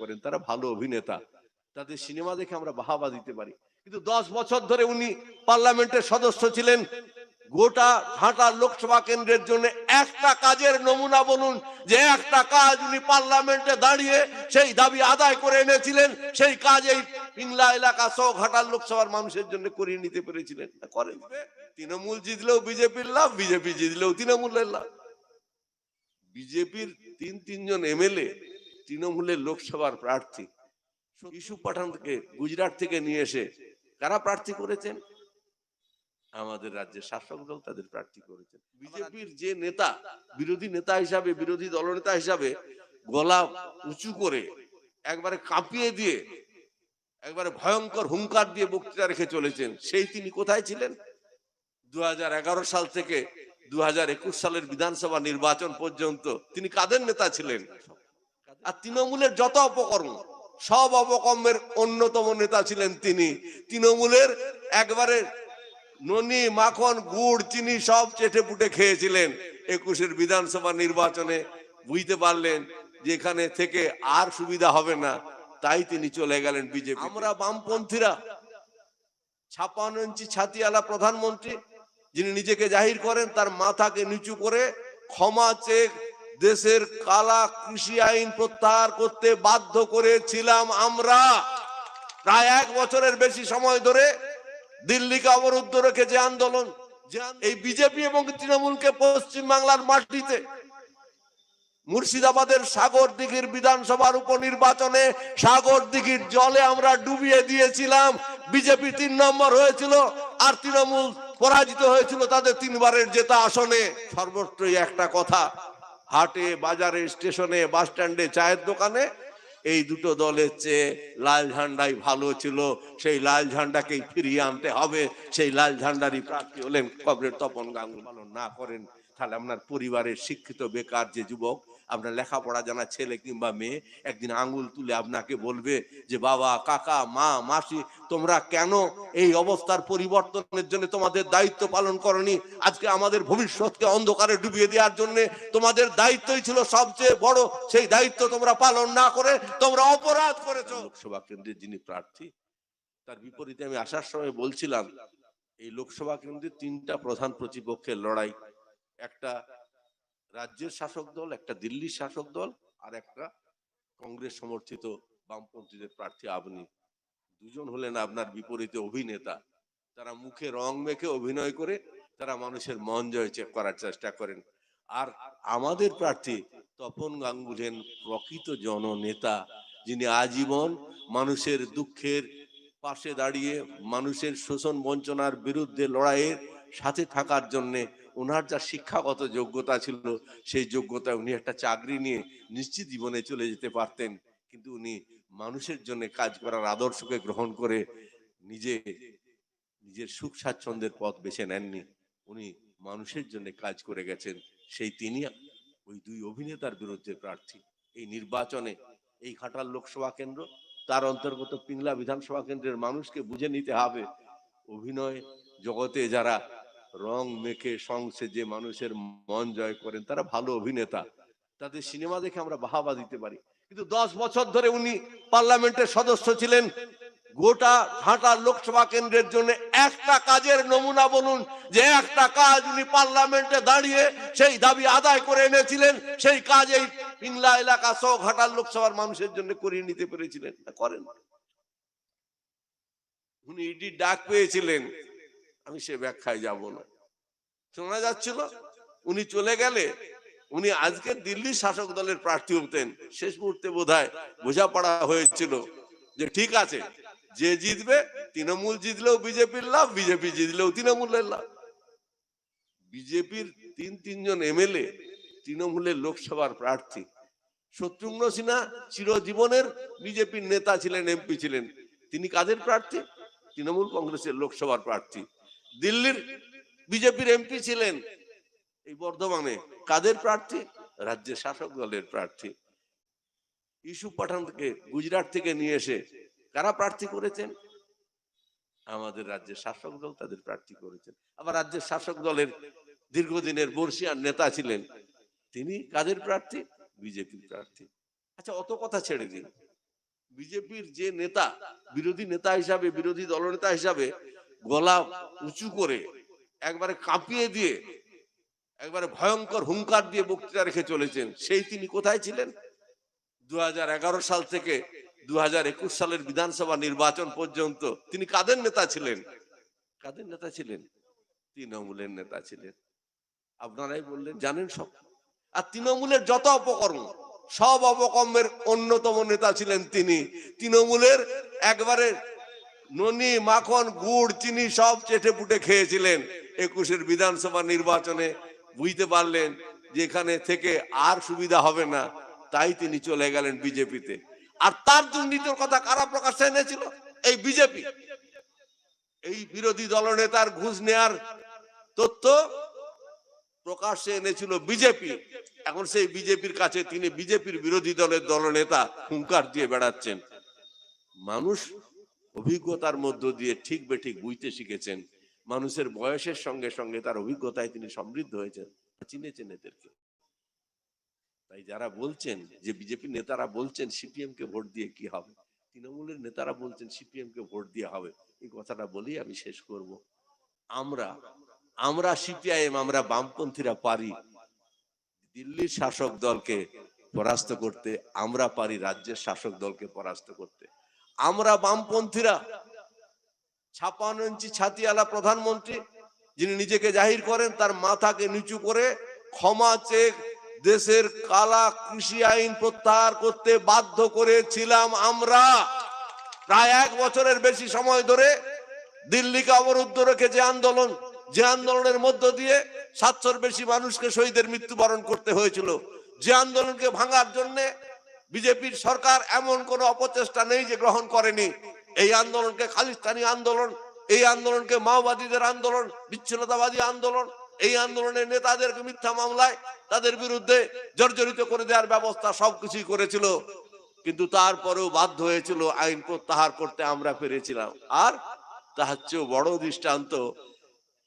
করেন, তারা ভালো অভিনেতা। তাদের সিনেমা দেখে আমরা বাহাবা দিতে পারি। কিন্তু দশ বছর ধরে উনি পার্লামেন্টের সদস্য ছিলেন। গোটা ঘাটা লোকসভা কেন্দ্রের জন্য একটা কাজের নমুনা বলুন, যে একটা কাজ উনি পার্লামেন্টে দাঁড়িয়ে সেই দাবি আদায় করে এনেছিলেন, সেই কাজ এই পিংলা এলাকা সহ ঘাটাল লোকসভার মানুষের জন্য করিয়ে নিতে পেরেছিলেন। করেন তৃণমূল জিতলেও বিজেপির লাভ, বিজেপি জিতলেও তৃণমূলের লাভ। বিজেপির তিন, তিনজন এমএলএ তৃণমূলের লোকসভার প্রার্থী ইস্যু পাঠানকে গুজরাট থেকে নিয়ে এসে কারা প্রার্থী করেছেন? আমাদের রাজ্যের শাসক দল তাদের প্রার্থী করেছেন। বিজেপির যে নেতা, বিরোধী নেতা হিসাবে, বিরোধী দলনেতা হিসাবে গলা উঁচু করে একবারে কাঁপিয়ে দিয়ে, একবারে ভয়ঙ্কর হুঙ্কার দিয়ে বক্তৃতা রেখে চলেছেন, সেই তিনি কোথায় ছিলেন? দু হাজার এগারো সাল থেকে দু হাজার একুশ সালের বিধানসভা নির্বাচন পর্যন্ত তিনি কাদের নেতা ছিলেন? আর তৃণমূলের যত অপকর্ম সব অপকর্মের অন্যতম নেতা ছিলেন তিনি। তৃণমূলের একবারে ননি মাখন গুড় চিনি সব চেটে পুটে খেয়েছিলেন। একুশের বিধানসভা নির্বাচনে বুঝতে পারলেন যে এখানে থেকে আর সুবিধা হবে না তাই তিনি চলে গেলেন বিজেপি আমরা বামপন্থীরা ছাপান্ন ইঞ্চি ছাতিওয়ালা প্রধানমন্ত্রী যিনি নিজেকে জাহির করেন তার মাথাকে নিচু করে ক্ষমা চেক দেশের কালা কৃষি আইন প্রত্যাহার করতে বাধ্য করেছিলাম আমরা। প্রায় এক বছরের বেশি সময় ধরে দিল্লিকে অবরুদ্ধ রেখে যে আন্দোলন। এই বিজেপি এবং তৃণমূলকে পশ্চিম বাংলার মাটিতে মুর্শিদাবাদের সাগর দিঘির বিধানসভার উপনির্বাচনে সাগর দিঘির জলে আমরা ডুবিয়ে দিয়েছিলাম। বিজেপি তিন নম্বর হয়েছিল আর তৃণমূল পরাজিত হয়েছিল তাদের তিনবারের জেতা আসনে। সর্বত্রই একটা কথা হাটে, বাজারে, স্টেশনে, বাস স্ট্যান্ডে, চায়ের দোকানে এই দুটো দলের চেয়ে লাল ঝান্ডাই ভালো ছিল। সেই লাল ঝান্ডাকেই ফিরিয়ে আনতে হবে। সেই লাল ঝান্ডারই প্রার্থী হলেন কবরের তপন গাঙ্গুল। পালন না করেন। তাহলে আপনার পরিবারের শিক্ষিত, বেকার যে যুবক, আপনার লেখাপড়া জানা ছেলে কিংবা মেয়ে, একদিন আঙ্গুল তুলে আপনাকে বলবে যে, বাবা, কাকা, মা, মাসি, তোমরা কেন এই অবস্থার পরিবর্তনের জন্য তোমাদের দায়িত্ব পালন করনি? আজকে আমাদের ভবিষ্যৎকে অন্ধকারে ডুবিয়ে দেওয়ার জন্য তোমাদের দায়িত্বই ছিল সবচেয়ে বড়। সেই দায়িত্ব তোমরা পালন না করে তোমরা অপরাধ করেছ। লোকসভা কেন্দ্রের যিনি প্রার্থী, তার বিপরীতে আমি আসার সময় বলছিলাম, এই লোকসভা কেন্দ্রে তিনটা প্রধান প্রতিপক্ষের লড়াই একটা রাজ্যের শাসক দল, একটা দিল্লির শাসক দল আর একটা কংগ্রেস সমর্থিত বামপন্থীদের প্রার্থী আপনি। দুজন হলেন আপনার বিপরীতে অভিনেতা। তারা মুখে রং মেখে অভিনয় করে, তারা মানুষের মন জয় করার চেষ্টা করেন। আর আমাদের প্রার্থী তপন গাঙ্গুলেন প্রকৃত জননেতা, যিনি আজীবন মানুষের দুঃখের পাশে দাঁড়িয়ে মানুষের শোষণ বঞ্চনার বিরুদ্ধে লড়াইয়ের সাথে থাকার জন্যে ওনার যা শিক্ষাগত যোগ্যতা ছিল, সেই যোগ্যতায় উনি একটা চাকরি নিয়ে নিশ্চিত জীবনে চলে যেতে পারতেন। কিন্তু উনি মানুষের জন্য কাজ করার আদর্শকে গ্রহণ করে নিজে, নিজের সুখ স্বাচ্ছন্দ্যের পথ বেছে নেননি। উনি মানুষের জন্য কাজ করে গেছেন। সেই তিনি ওই দুই অভিনেতার বিরুদ্ধে প্রার্থী। এই নির্বাচনে এই ঘাটাল লোকসভা কেন্দ্র, তার অন্তর্গত পিংলা বিধানসভা কেন্দ্রের মানুষকে বুঝে নিতে হবে। অভিনয় জগতে যারা রং মেখে সংসে যে মানুষের মন জয় করেন, তারা ভালো অভিনেতা। তাদের সিনেমা দেখে আমরা বাহাবা দিতে পারি। কিন্তু দশ বছর ধরে উনি পার্লামেন্টের সদস্য ছিলেন। গোটা ঘাটা লোকসভা কেন্দ্রের জন্য একটা কাজের নমুনা বলুন, যে একটা কাজ উনি পার্লামেন্টে দাঁড়িয়ে সেই দাবি আদায় করে এনেছিলেন, সেই কাজ এই পিংলা এলাকা সহ ঘাটার লোকসভার মানুষের জন্য করিয়ে নিতে পেরেছিলেন। করেন। উনি ইডি ডাক পেয়েছিলেন। আমি সে ব্যাখ্যায় যাব না। শোনা যাচ্ছিল, উনি চলে গেলে, উনি আজকে দিল্লির শাসক দলের প্রার্থী হতেন। শেষ মুহূর্তে বোধ বোধহয় বোঝাপড়া হয়েছিল যে ঠিক আছে, যে জিতবে তৃণমূল জিতলেও বিজেপির লাভ, বিজেপি জিতলেও তৃণমূলের লাভ। বিজেপির তিন, তিনজন এমএলএ তৃণমূলের লোকসভার প্রার্থী। শত্রুঘ্ন সিনহা চিরজীবনের বিজেপির নেতা ছিলেন, এমপি ছিলেন। তিনি কাদের প্রার্থী? তৃণমূল কংগ্রেসের লোকসভার প্রার্থী। দিল্লির বিজেপির এমপি ছিলেন এই বর্ধমানে। কাদের প্রার্থী? রাজ্যের শাসক দলের প্রার্থী। ইস্যু পাঠান থেকে, গুজরাট থেকে নিয়ে এসে কারা প্রার্থী করেছেন? আমাদের রাজ্যের শাসক দল তাদের প্রার্থী করেছেন। আবার রাজ্যের শাসক দলের দীর্ঘদিনের বর্ষিয়ার নেতা ছিলেন তিনি। কাদের প্রার্থী? বিজেপির প্রার্থী। আচ্ছা অত কথা ছেড়ে দিন। বিজেপির যে নেতা, বিরোধী নেতা হিসাবে, বিরোধী দলনেতা হিসাবে গলা উঁচু করে একবারে কাঁপিয়ে দিয়ে, একবারে ভয়ঙ্কর হুঙ্কার দিয়ে বক্তৃতা রেখে চলেছেন। সেই তিনি কোথায় ছিলেন? দু হাজার এগারো সাল থেকে দু হাজার একুশ সালের বিধানসভা নির্বাচন পর্যন্ত তিনি কাদের নেতা ছিলেন? কাদের নেতা ছিলেন? তৃণমূলের নেতা ছিলেন। আপনারাই বললেন, জানেন সব। আর তৃণমূলের যত অপকর্ম, সব অপকর্মের অন্যতম নেতা ছিলেন তিনি। তৃণমূলের একবারে ননি মাখন, গুড়, চিনি সব চেটে পুটে খেয়েছিলেন। একুশের বিধানসভা নির্বাচনে বুঝতে পারলেন যে এখানে থেকে আর সুবিধা হবে না, তাই তিনি চলে গেলেন বিজেপিতে। আর তার দুর্নীতির কথা কারা প্রকাশ্যে এনেছিল? এই বিজেপি। এই বিরোধী দলনেতার ঘুষ নেয়ার তথ্য প্রকাশ্যে এনেছিল বিজেপি। এখন সেই বিজেপির কাছে তিনি বিজেপির বিরোধী দলের দলনেতা হুঙ্কার দিয়ে বেড়াচ্ছেন। মানুষ অভিজ্ঞতার মধ্য দিয়ে ঠিক বেঠিক বুঝতে শিখেছেন। মানুষের বয়সের সঙ্গে সঙ্গে তার অভিজ্ঞতায় তিনি সমৃদ্ধ হয়েছেন। চিনেছেন এদেরকে। তাই যারা বলছেন যে বিজেপি নেতারা বলছেন সিপিএম কে ভোট দিয়ে কি হবে? তৃণমূলের নেতারা বলছেন সিপিএম কে ভোট দিয়ে হবে। এই কথাটা বলেই আমি শেষ করব। আমরা আমরা সিপিআইএম, আমরা বামপন্থীরা পারি। দিল্লির শাসক দলকে পরাস্ত করতে, আমরা পারি রাজ্যের শাসক দলকে পরাস্ত করতে। আমরা বামপন্থীরা ছাপান্ন ইঞ্চি ছাতিওয়ালা প্রধানমন্ত্রী, যিনি নিজেকে জাহির করেন, তার মাথাকে নিচু করে ক্ষমা চেক দেশের কালা কৃষি আইন প্রত্যাহার করতে বাধ্য করেছিলাম আমরা। প্রায় এক বছরের বেশি সময় ধরে দিল্লিকে অবরুদ্ধ রেখে যে আন্দোলন, যে আন্দোলনের মধ্য দিয়ে সাতশোর বেশি মানুষকে শহীদের মৃত্যুবরণ করতে হয়েছিল, যে আন্দোলনকে ভাঙার জন্য বিজেপির সরকার এমন কোন অপচেষ্টা নেই যে গ্রহণ করেনি। এই আন্দোলনকে খালিস্তানি আন্দোলন, এই আন্দোলনকে মাওবাদীদের আন্দোলন, বিচ্ছিন্নতাবাদী আন্দোলন, এই আন্দোলনের নেতাদেরকে মিথ্যা মামলায় তাদের বিরুদ্ধে জর্জরিত করে দেওয়ার ব্যবস্থা সবকিছুই করেছিল। কিন্তু তারপরেও বাধ্য হয়েছিল আইন প্রত্যাহার করতে আমরা পেরেছিলাম। আর তার চেয়েও বড় দৃষ্টান্ত,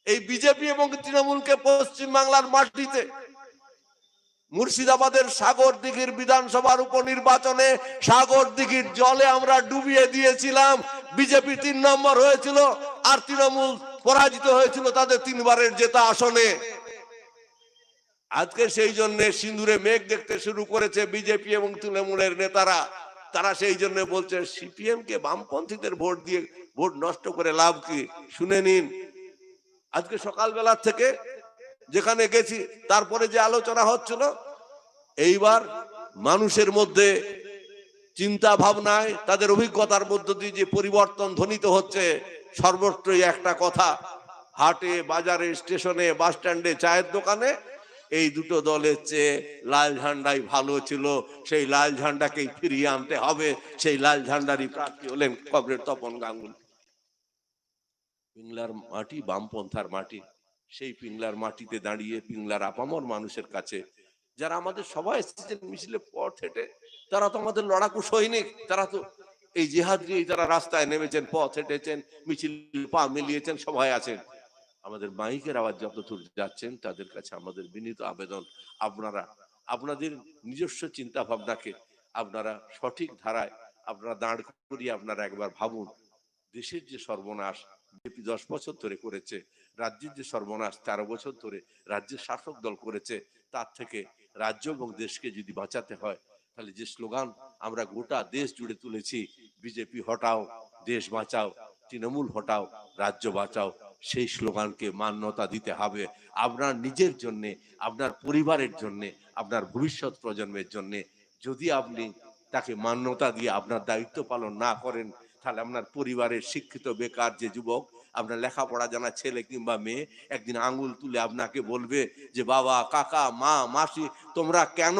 এই বিজেপি এবং তৃণমূলকে পশ্চিম বাংলার মাটিতে মুর্শিদাবাদের সাগর দিঘির বিধানসভার উপনির্বাচনে সাগর দিঘির জলে আমরা ডুবিয়ে দিয়েছিলাম। বিজেপি তিন নম্বর হয়েছিল আর তৃণমূল পরাজিত হয়েছিল তাদের তিনবারের জেতা আসনে। আজকে সেই জন্য সিন্দুরে মেঘ দেখতে শুরু করেছে বিজেপি এবং তৃণমূলের নেতারা। তারা সেই জন্য বলছে, সিপিএম কে বামপন্থীদের ভোট দিয়ে ভোট নষ্ট করে লাভ কি? শুনে নিন। আজকে সকালবেলা থেকে যেখানে গেছি, তারপরে যে আলোচনা হচ্ছিল, এইবার মানুষের মধ্যে চিন্তা ভাবনায় তাদের অভিজ্ঞতার মধ্য দিয়ে যে পরিবর্তন ধ্বনিত হচ্ছে, সর্বত্রই একটা কথা, হাটে, বাজারে, স্টেশনে, বাস স্ট্যান্ডে, চায়ের দোকানে, এই দুটো দলের চেয়ে লাল ঝান্ডাই ভালো ছিল। সেই লাল ঝান্ডাকেই ফিরিয়ে আনতে হবে। সেই লাল ঝান্ডারই প্রার্থী হলেন কবরের তপন গাঙ্গুলি। পিংলার মাটি, বামপন্থার মাটি। সেই পিংলার মাটিতে দাঁড়িয়ে পিংলার আপামর মানুষের কাছে, যারা আমাদের সবাই এসেছেন মিছিলে পথ হেঁটে, তারা তো আমাদের লড়াকু সৈনিক, তারা তো এই জেহাদ নিয়েই তারা রাস্তায় নেমেছেন, পথ হেঁটেছেন, মিছিল পা মিলিয়েছেন, সবাই আছেন। আমাদের মাইকের আওয়াজ যতদূর যাচ্ছেন, তাদের কাছে আমাদের বিনীত আবেদন, আপনারা, আপনাদের নিজস্ব চিন্তা ভাবনাকে আপনারা সঠিক ধারায়, আপনারা দাঁড় করিয়ে আপনারা একবার ভাবুন, দেশের যে সর্বনাশ বিজেপি দশ বছর ধরে করেছে, রাজ্যের যে সর্বনাশ তেরো বছর ধরে রাজ্যের শাসক দল করেছে, তার থেকে রাজ্য এবং দেশকে যদি বাঁচাতে হয়, তাহলে যে স্লোগান আমরা গোটা দেশ জুড়ে তুলেছি, বিজেপি হটাও, দেশ বাঁচাও, তৃণমূল হটাও, রাজ্য বাঁচাও, সেই স্লোগানকে মান্যতা দিতে হবে আপনার নিজের জন্য, আপনার পরিবারের জন্য, আপনার ভবিষ্যৎ প্রজন্মের জন্য। যদি আপনি তাকে মান্যতা দিয়ে আপনার দায়িত্ব পালন না করেন তাহলে আপনার পরিবারের শিক্ষিত, বেকার যে যুবক, আপনার লেখাপড়া জানা ছেলে কিংবা মেয়ে, একদিন আঙ্গুল তুলে আপনাকে বলবে যে, বাবা, কাকা, মা, মাসি, তোমরা কেন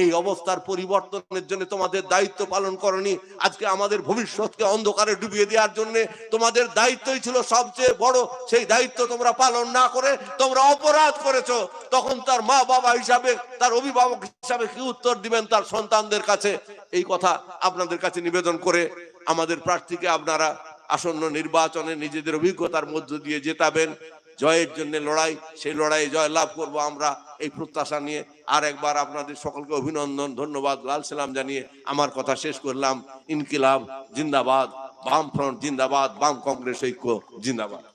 এই অবস্থার পরিবর্তনের জন্য তোমাদের দায়িত্ব পালন করনি? আজকে আমাদের ভবিষ্যৎকে অন্ধকারে ডুবিয়ে দেওয়ার জন্য তোমাদের দায়িত্বই ছিল সবচেয়ে বড়। সেই দায়িত্ব তোমরা পালন না করে তোমরা অপরাধ করেছ। তখন তার মা বাবা হিসাবে, তার অভিভাবক হিসাবে কি উত্তর দিবেন তার সন্তানদের কাছে? এই কথা আপনাদের কাছে নিবেদন করে আমাদের প্রার্থীকে আপনারা আসন্ন নির্বাচনে নিজেদের অভিজ্ঞতার মধ্য দিয়ে জেতাবেন। জয়ের জন্য লড়াই, সেই লড়াইয়ে জয় লাভ করব আমরা এই প্রত্যাশা নিয়ে। আর একবার আপনাদের সকলকে অভিনন্দন, ধন্যবাদ, লাল সালাম জানিয়ে আমার কথা শেষ করলাম। ইনকিলাব, জিন্দাবাদ বাম ফ্রন্ট জিন্দাবাদ, বাম কংগ্রেস ঐক্য, জিন্দাবাদ।